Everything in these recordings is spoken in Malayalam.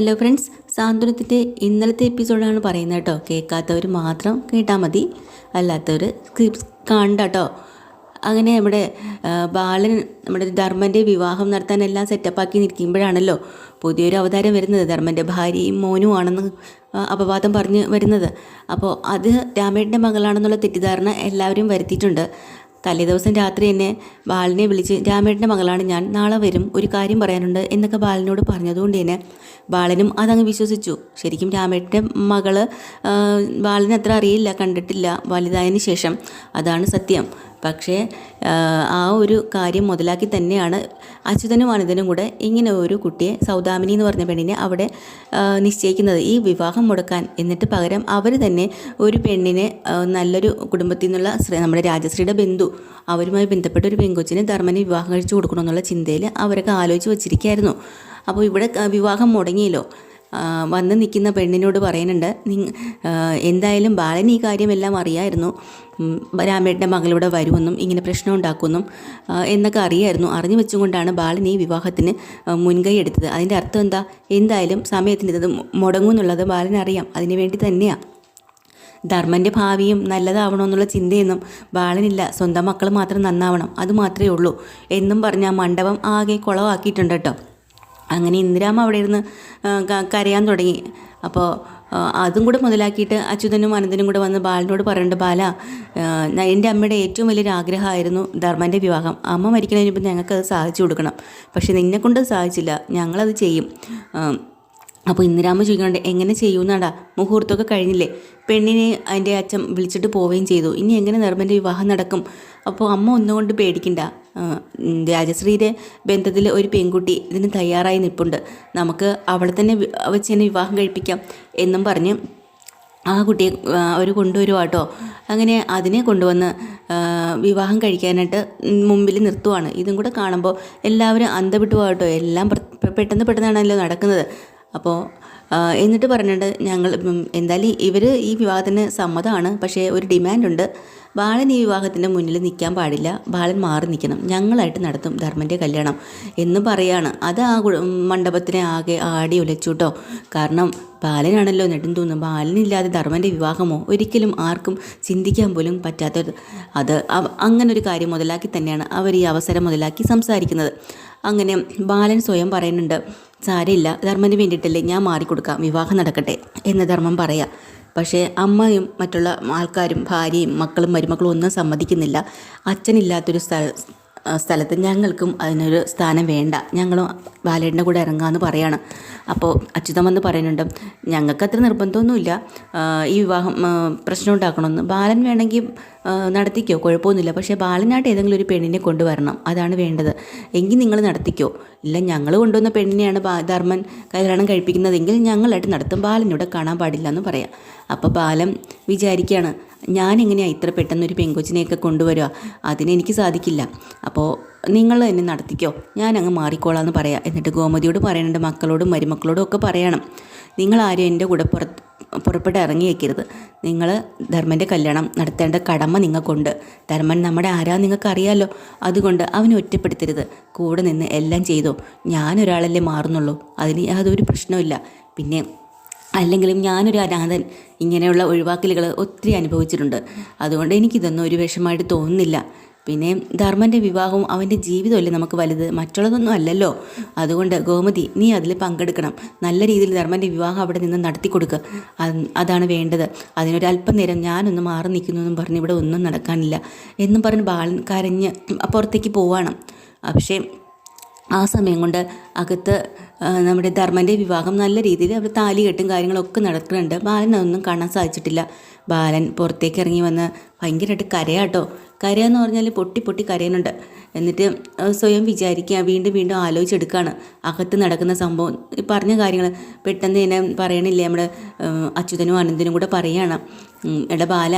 ഹലോ ഫ്രണ്ട്സ് സാന്ത്വനത്തിന്റെ ഇന്നലത്തെ എപ്പിസോഡാണ് പറയുന്നത് കേട്ടോ. കേൾക്കാത്തവർ മാത്രം കേട്ടാൽ മതി. അല്ലാത്തവർ കാണണ്ട കേട്ടോ. അങ്ങനെ നമ്മുടെ ബാലൻ നമ്മുടെ ധർമ്മന്റെ വിവാഹം നടത്താൻ എല്ലാം സെറ്റപ്പാക്കി നിൽക്കുമ്പോഴാണല്ലോ പുതിയൊരു അവതാരം വരുന്നത്. ധർമ്മന്റെ ഭാര്യയും മോനും ആണെന്ന് അപവാദം പറഞ്ഞ് വരുന്നത്. അപ്പോൾ അത് രാമേട്ടന്റെ മകളാണെന്നുള്ള തെറ്റിദ്ധാരണ എല്ലാവരും വരുത്തിയിട്ടുണ്ട്. തലേദിവസം രാത്രി എന്നെ ബാലിനെ വിളിച്ച് രാമേട്ടന്റെ മകളാണ് ഞാൻ നാളെ വരും ഒരു കാര്യം പറയാനുണ്ട് എന്നൊക്കെ ബാലിനോട് പറഞ്ഞതുകൊണ്ട് തന്നെ ബാലനും അതങ്ങ് വിശ്വസിച്ചു. ശരിക്കും രാമേട്ടന്റെ മകൾ ബാലിനെ അത്ര അറിയില്ല കണ്ടിട്ടില്ല വലുതായതിന് ശേഷം. അതാണ് സത്യം. പക്ഷേ ആ, ഒരു കാര്യം മുതലാക്കി തന്നെയാണ് അച്യുതനും അനിതനും കൂടെ ഇങ്ങനെ ഒരു കുട്ടിയെ സൗദാമിനി എന്ന് പറഞ്ഞ പെണ്ണിനെ അവിടെ നിശ്ചയിക്കുന്നത്. ഈ വിവാഹം മുടക്കാൻ എന്നിട്ട് പകരം അവർ തന്നെ ഒരു പെണ്ണിനെ നല്ലൊരു കുടുംബത്തിൽ നിന്നുള്ള നമ്മുടെ രാജശ്രീയുടെ ബന്ധു അവരുമായി ബന്ധപ്പെട്ട ഒരു പെങ്കൊച്ചിനെ ധർമ്മന് വിവാഹം കഴിച്ചു കൊടുക്കണമെന്നുള്ള ചിന്തയിൽ അവരൊക്കെ ആലോചിച്ച് വച്ചിരിക്കുകയായിരുന്നു. അപ്പോൾ ഇവിടെ വിവാഹം മുടങ്ങിയല്ലോ. വന്ന് നിൽക്കുന്ന പെണ്ണിനോട് പറയുന്നുണ്ട് എന്തായാലും ബാലൻ ഈ കാര്യമെല്ലാം അറിയായിരുന്നു. രാമേട്ടന്റെ മകളിവിടെ വരുമെന്നും ഇങ്ങനെ പ്രശ്നം ഉണ്ടാക്കുമെന്നും എന്നൊക്കെ അറിയായിരുന്നു. അറിഞ്ഞു വെച്ചുകൊണ്ടാണ് ബാലൻ ഈ വിവാഹത്തിന് മുൻകൈ എടുത്തത്. അതിന്റെ അർത്ഥം എന്താ? എന്തായാലും സമയത്തിന് ഇത് മുടങ്ങും എന്നുള്ളത് ബാലൻ അറിയാം അതിനു വേണ്ടി തന്നെയാണ് ധർമ്മന്റെ ഭാവിയും നല്ലതാവണമെന്നുള്ള ചിന്തയൊന്നും ബാലനില്ല. സ്വന്തം മക്കൾ മാത്രം നന്നാവണം. അത് മാത്രമേ ഉള്ളൂ. എന്നും പറഞ്ഞാൽ മണ്ഡപം ആകെ കുളവാക്കിയിട്ടുണ്ട് കേട്ടോ. അങ്ങനെ ഇന്ദിരാമ അവിടെ ഇരുന്ന് കരയാൻ തുടങ്ങി. അപ്പോൾ അതും കൂടെ മുതലാക്കിയിട്ട് അച്യുതനും അനന്തനും കൂടെ വന്ന് ബാലനോട് പറയുന്നുണ്ട് ബാല എന്റെ അമ്മയുടെ ഏറ്റവും വലിയൊരു ആഗ്രഹമായിരുന്നു ധർമ്മന്റെ വിവാഹം. അമ്മ മരിക്കുന്നതിന് മുമ്പ് ഞങ്ങൾക്കത് സാധിച്ചു കൊടുക്കണം. പക്ഷേ നിന്നെക്കൊണ്ട് സാധിച്ചില്ല. ഞങ്ങളത് ചെയ്യും. അപ്പോൾ ഇന്ദിരാമ ചോദിക്കുന്നുണ്ട് എങ്ങനെ ചെയ്യുമെന്നാടാ മുഹൂർത്തമൊക്കെ കഴിഞ്ഞില്ലേ? പെണ്ണിനെ അതിന്റെ അച്ഛൻ വിളിച്ചിട്ട് പോവുകയും ചെയ്തു. ഇനി എങ്ങനെ നിർമ്മന്റെ വിവാഹം നടക്കും? അപ്പോൾ അമ്മ ഒന്നുകൊണ്ട് പേടിക്കണ്ട. രാജശ്രീയുടെ ബന്ധത്തിൽ ഒരു പെൺകുട്ടി ഇതിന് തയ്യാറായി നിൽപ്പുണ്ട്. നമുക്ക് അവളെ തന്നെ വെച്ച് വിവാഹം കഴിപ്പിക്കാം എന്നും പറഞ്ഞ് ആ കുട്ടിയെ അവർ കൊണ്ടുവരുവാട്ടോ അങ്ങനെ അതിനെ കൊണ്ടുവന്ന് വിവാഹം കഴിക്കാനായിട്ട് മുമ്പിൽ നിർത്തുവാണ്. ഇതും കൂടെ കാണുമ്പോൾ എല്ലാവരും അന്തവിട്ടു പോകട്ടോ എല്ലാം പെട്ടെന്ന് പെട്ടെന്നാണല്ലോ നടക്കുന്നത്. അപ്പോൾ എന്നിട്ട് പറഞ്ഞിട്ട് ഞങ്ങൾ എന്തായാലും ഇവർ ഈ വിവാഹത്തിന് സമ്മതമാണ് പക്ഷേ ഒരു ഡിമാൻഡുണ്ട്. ബാലൻ ഈ വിവാഹത്തിന്റെ മുന്നിൽ നിൽക്കാൻ പാടില്ല. ബാലൻ മാറി നിൽക്കണം. ഞങ്ങളായിട്ട് നടത്തും ധർമ്മന്റെ കല്യാണം. എന്ന് പറയാണ്. അത് ആ മണ്ഡപത്തിനെ ആകെ ആടി ഒലച്ചുട്ടോ കേട്ടോ കാരണം ബാലനാണല്ലോ നെടുന്തൂന്ന് ബാലനില്ലാതെ ധർമ്മന്റെ വിവാഹമോ? ഒരിക്കലും ആർക്കും ചിന്തിക്കാൻ പോലും പറ്റാത്തത്. അത് അങ്ങനെ അങ്ങനൊരു കാര്യം മുതലാക്കി തന്നെയാണ് അവർ ഈ അവസരം മുതലാക്കി സംസാരിക്കുന്നത്. അങ്ങനെ ബാലൻ സ്വയം പറയുന്നുണ്ട് സാരമില്ല ധർമ്മന് വേണ്ടിയിട്ടല്ലേ ഞാൻ മാറിക്കൊടുക്കാം വിവാഹം നടക്കട്ടെ എന്ന് ധർമ്മം പറയാം. പക്ഷേ അമ്മയും മറ്റുള്ള ആൾക്കാരും ഭാര്യയും മക്കളും മരുമക്കളും ഒന്നും സമ്മതിക്കുന്നില്ല. അച്ഛനില്ലാത്തൊരു സ്ഥല ആ, സ്ഥലത്ത് ഞങ്ങൾക്കും അതിനൊരു സ്ഥാനം വേണ്ട. ഞങ്ങളും ബാലേട്ടന്റെ കൂടെ ഇറങ്ങാമെന്ന് പറയാണ്. അപ്പോൾ അച്യുതം വന്ന് പറയുന്നുണ്ട് ഞങ്ങൾക്ക് അത്ര നിർബന്ധമൊന്നുമില്ല ഈ വിവാഹം പ്രശ്നം ഉണ്ടാക്കണമെന്ന്. ബാലൻ വേണമെങ്കിൽ നടത്തിക്കോ കുഴപ്പമൊന്നുമില്ല. പക്ഷേ ബാലനായിട്ട് ഏതെങ്കിലും ഒരു പെണ്ണിനെ കൊണ്ടുവരണം. അതാണ് വേണ്ടത്. എങ്കിൽ നിങ്ങൾ നടത്തിക്കോ. ഇല്ല ഞങ്ങൾ കൊണ്ടുവന്ന പെണ്ണിനെയാണ് ധർമ്മൻ കല്യാണം കഴിപ്പിക്കുന്നതെങ്കിൽ ഞങ്ങളായിട്ട് നടത്തും. ബാലൻ ഇവിടെ കാണാൻ പാടില്ല എന്ന് പറയാം. അപ്പോൾ ബാലൻ വിചാരിക്കുകയാണ് ഞാൻ എങ്ങനെയാണ് ഇത്ര പെട്ടെന്ന് ഒരു പെങ്കൊച്ചിനെയൊക്കെ കൊണ്ടുവരിക? അതിനെനിക്ക് സാധിക്കില്ല. അപ്പോൾ നിങ്ങൾ എന്നെ നടത്തിക്കോ. ഞാൻ അങ്ങ് മാറിക്കോളാം എന്ന് പറയാം. എന്നിട്ട് ഗോമതിയോട് പറയണുണ്ട്. മക്കളോടും മരുമക്കളോടും ഒക്കെ പറയണം. നിങ്ങളാരും എന്റെ കൂടെ പുറത്ത് പുറപ്പെട്ട് ഇറങ്ങിയേക്കരുത്. നിങ്ങൾ ധർമ്മന്റെ കല്യാണം നടത്തേണ്ട കടമ നിങ്ങൾക്കുണ്ട്. ധർമ്മൻ നമ്മുടെ ആരാ നിങ്ങൾക്കറിയാലോ അതുകൊണ്ട് അവനെ ഒറ്റപ്പെടുത്തരുത്. കൂടെ നിന്ന് എല്ലാം ചെയ്തോ. ഞാനൊരാളല്ലേ മാറുന്നുള്ളൂ. അതിന് യാതൊരു പ്രശ്നമില്ല പിന്നെ അല്ലെങ്കിലും ഞാനൊരു അനാഥൻ. ഇങ്ങനെയുള്ള ഒഴിവാക്കലുകൾ ഒത്തിരി അനുഭവിച്ചിട്ടുണ്ട്. അതുകൊണ്ട് എനിക്കിതൊന്നും ഒരു വിഷമമായിട്ട് തോന്നുന്നില്ല. പിന്നെ ധർമ്മന്റെ വിവാഹവും അവന്റെ ജീവിതമല്ലേ നമുക്ക് വലുത്? മറ്റുള്ളതൊന്നും അല്ലല്ലോ. അതുകൊണ്ട് ഗോമതി നീ അതിൽ പങ്കെടുക്കണം. നല്ല രീതിയിൽ ധർമ്മന്റെ വിവാഹം അവിടെ നിന്ന് നടത്തി കൊടുക്കുക അതാണ് വേണ്ടത്. അതിനൊരു നേരം ഞാനൊന്ന് മാറി നിൽക്കുന്നു എന്നും പറഞ്ഞ് ഇവിടെ ഒന്നും നടക്കാനില്ല. എന്നും പറഞ്ഞ് ബാലൻ കരഞ്ഞ് പുറത്തേക്ക് പോവാണ്. പക്ഷേ ആ സമയം കൊണ്ട് അകത്ത് നമ്മുടെ ധർമ്മന്റെ വിവാഹം നല്ല രീതിയിൽ അവർ താലി കെട്ടും കാര്യങ്ങളൊക്കെ നടക്കുന്നുണ്ട്. ബാലൻ അതൊന്നും കാണാൻ സാധിച്ചിട്ടില്ല. ബാലൻ പുറത്തേക്ക് ഇറങ്ങി വന്ന് ഭയങ്കരമായിട്ട് കരയാട്ടോ. കരയാന്ന് പറഞ്ഞാൽ പൊട്ടി പൊട്ടി കരയുന്നുണ്ട്. എന്നിട്ട് സ്വയം വിചാരിക്കുക വീണ്ടും വീണ്ടും ആലോചിച്ചെടുക്കുകയാണ്. അകത്ത് നടക്കുന്ന സംഭവം പറഞ്ഞ കാര്യങ്ങൾ പെട്ടെന്ന് തന്നെ പറയണില്ലേ? നമ്മുടെ അച്യുതനും അനന്തനും കൂടെ പറയുകയാണ് എടാ ബാല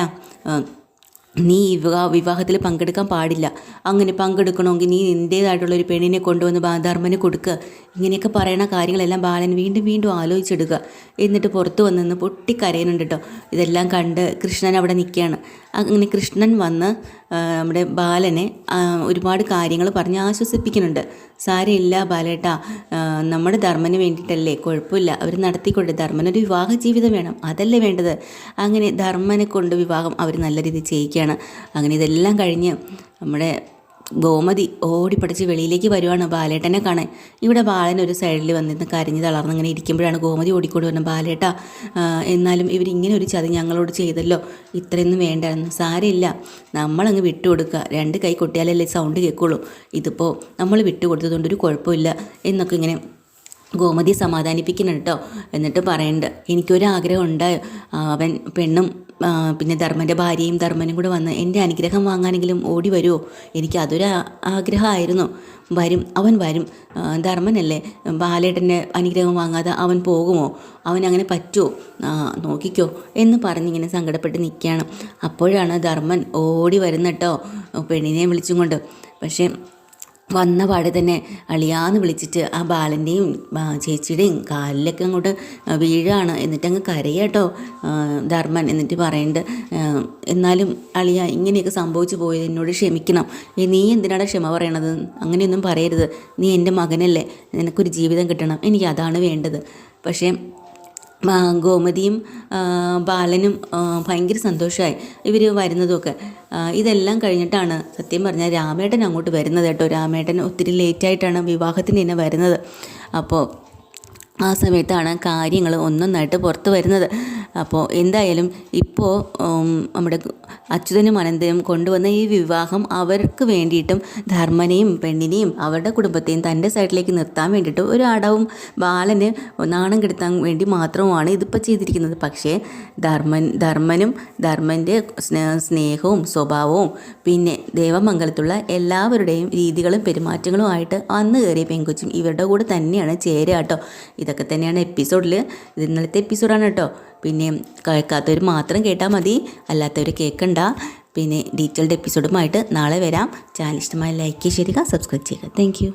നീ വിവാഹ വിവാഹത്തിൽ പങ്കെടുക്കാൻ പാടില്ല. അങ്ങനെ പങ്കെടുക്കണമെങ്കിൽ നീ നിന്റേതായിട്ടുള്ള ഒരു പെണ്ണിനെ കൊണ്ടുവന്ന് ബാധാർമ്മനെ കൊടുക്കുക ഇങ്ങനെയൊക്കെ പറയണ കാര്യങ്ങളെല്ലാം ബാലൻ വീണ്ടും വീണ്ടും ആലോചിച്ചെടുക്കുക എന്നിട്ട് പുറത്ത് വന്ന് പൊട്ടിക്കരയുന്നുണ്ട് കേട്ടോ. ഇതെല്ലാം കണ്ട് കൃഷ്ണൻ അവിടെ നിൽക്കുകയാണ്. അങ്ങനെ കൃഷ്ണൻ വന്ന് നമ്മുടെ ബാലനെ ഒരുപാട് കാര്യങ്ങൾ പറഞ്ഞ് ആശ്വസിപ്പിക്കുന്നുണ്ട്. സാരമില്ല ബാലേട്ടാ. നമ്മുടെ ധർമ്മന് വേണ്ടിയിട്ടല്ലേ? കുഴപ്പമില്ല. അവർ നടത്തിക്കൊണ്ട് ധർമ്മനൊരു വിവാഹ ജീവിതം വേണം. അതല്ലേ വേണ്ടത്? അങ്ങനെ ധർമ്മനെ കൊണ്ട് വിവാഹം അവർ നല്ല രീതിയിൽ ചെയ്യിക്കുകയാണ്. അങ്ങനെ ഇതെല്ലാം കഴിഞ്ഞ് നമ്മുടെ ഗോമതി ഓടിപ്പടിച്ച് വെളിയിലേക്ക് വരുവാണ് ബാലേട്ടനെ കാണാൻ. ഇവിടെ ബാലൻ ഒരു സൈഡിൽ വന്നിരുന്ന് കരഞ്ഞ് തളർന്ന് ഇങ്ങനെ ഇരിക്കുമ്പോഴാണ് ഗോമതി ഓടിക്കൊണ്ട് വരുന്നത്. ബാലേട്ട എന്നാലും ഇവരിങ്ങനെ ഒരു ചതി ഞങ്ങളോട് ചെയ്തല്ലോ. ഇത്രയൊന്നും വേണ്ടായിരുന്നു. സാരമില്ല. നമ്മളങ്ങ് വിട്ടുകൊടുക്കുക. രണ്ട് കൈ കൊട്ടിയാലല്ലേ സൗണ്ട് കേൾക്കുള്ളൂ. ഇതിപ്പോൾ നമ്മൾ വിട്ടുകൊടുത്തതുകൊണ്ട് ഒരു കുഴപ്പമില്ല എന്നൊക്കെ ഇങ്ങനെ ഗോമതി സമാധാനിപ്പിക്കുന്നുണ്ട് കേട്ടോ എന്നിട്ട് പറയുന്നുണ്ട് എനിക്കൊരാഗ്രഹം ഉണ്ടായോ ആ, അവൻ പെണ്ണും പിന്നെ ധർമ്മന്റെ ഭാര്യയും ധർമ്മനും കൂടെ വന്ന് എന്റെ അനുഗ്രഹം വാങ്ങാനെങ്കിലും ഓടി വരുമോ എനിക്ക് അതൊരു ആഗ്രഹമായിരുന്നു. വരും അവൻ വരും. ധർമ്മനല്ലേ? ബാലേട്ടന്റെ അനുഗ്രഹം വാങ്ങാതെ അവൻ പോകുമോ? അവൻ അങ്ങനെ പറ്റുമോ നോക്കിക്കോ എന്ന് പറഞ്ഞിങ്ങനെ സങ്കടപ്പെട്ട് നിൽക്കുകയാണ്. അപ്പോഴാണ് ധർമ്മൻ ഓടി വരുന്നട്ടോ പെണ്ണിനെ വിളിച്ചും കൊണ്ട്. പക്ഷേ വന്ന പാടെ തന്നെ അളിയാന്ന് വിളിച്ചിട്ട് ആ ബാലന്റെയും ചേച്ചിയുടെയും കാലിലൊക്കെ അങ്ങോട്ട് വീഴാണ്. എന്നിട്ട് അങ്ങ് കരയാട്ടോ ധർമ്മൻ എന്നിട്ട് പറയേണ്ട എന്നാലും അളിയ ഇങ്ങനെയൊക്കെ സംഭവിച്ചു പോയത് എന്നോട് ക്ഷമിക്കണം. നീ എന്തിനാണ് ക്ഷമ പറയണത്? അങ്ങനെയൊന്നും പറയരുത്. നീ എന്റെ മകനല്ലേ. നിനക്കൊരു ജീവിതം കിട്ടണം. എനിക്ക് അതാണ് വേണ്ടത്. പക്ഷേ ഗോമതിയും ബാലനും ഭയങ്കര സന്തോഷമായി ഇവർ വരുന്നതുമൊക്കെ ആ, ഇതെല്ലാം കഴിഞ്ഞിട്ടാണ് സത്യം പറഞ്ഞാൽ രാമേട്ടൻ അങ്ങോട്ട് വരുന്നത് കേട്ടോ. രാമേട്ടൻ ഒത്തിരി ലേറ്റായിട്ടാണ് വിവാഹത്തിന് തന്നെ വരുന്നത്. അപ്പോൾ ആ സമയത്താണ് കാര്യങ്ങൾ ഒന്നൊന്നായിട്ട് പുറത്ത് വരുന്നത്. അപ്പോൾ എന്തായാലും ഇപ്പോൾ നമ്മുടെ അച്യുതനും അനന്തനും കൊണ്ടുവന്ന ഈ വിവാഹം അവർക്ക് വേണ്ടിയിട്ടും ധർമ്മനെയും പെണ്ണിനെയും അവരുടെ കുടുംബത്തെയും തന്റെ സൈഡിലേക്ക് നിർത്താൻ വേണ്ടിയിട്ട് ഒരു അടവും ബാലന് നാണം കെടുത്താൻ വേണ്ടി മാത്രമാണ് ഇതിപ്പോൾ ചെയ്തിരിക്കുന്നത്. പക്ഷേ ധർമ്മൻ ധർമ്മനും ധർമ്മന്റെ സ്നേ- സ്നേഹവും സ്വഭാവവും പിന്നെ ദേവമംഗലത്തുള്ള എല്ലാവരുടെയും രീതികളും പെരുമാറ്റങ്ങളും ആയിട്ട് അന്ന് കയറിയ പെങ്കൊച്ചും ഇവരുടെ കൂടെ തന്നെയാണ് ചേരുക കേട്ടോ. ഇതൊക്കെ തന്നെയാണ് എപ്പിസോഡിൽ ഇത് ഇന്നലത്തെ എപ്പിസോഡാണ് കേട്ടോ പിന്നെ കേൾക്കാത്തവർ മാത്രം കേട്ടാൽ മതി. അല്ലാത്തവർ കേൾക്കണ്ട പിന്നെ ഡീറ്റെയിൽഡ് എപ്പിസോഡുമായിട്ട് നാളെ വരാം. ചാനൽ ഇഷ്ടമായ ലൈക്ക് ചെയ്യുക സബ്സ്ക്രൈബ് ചെയ്യുക. താങ്ക്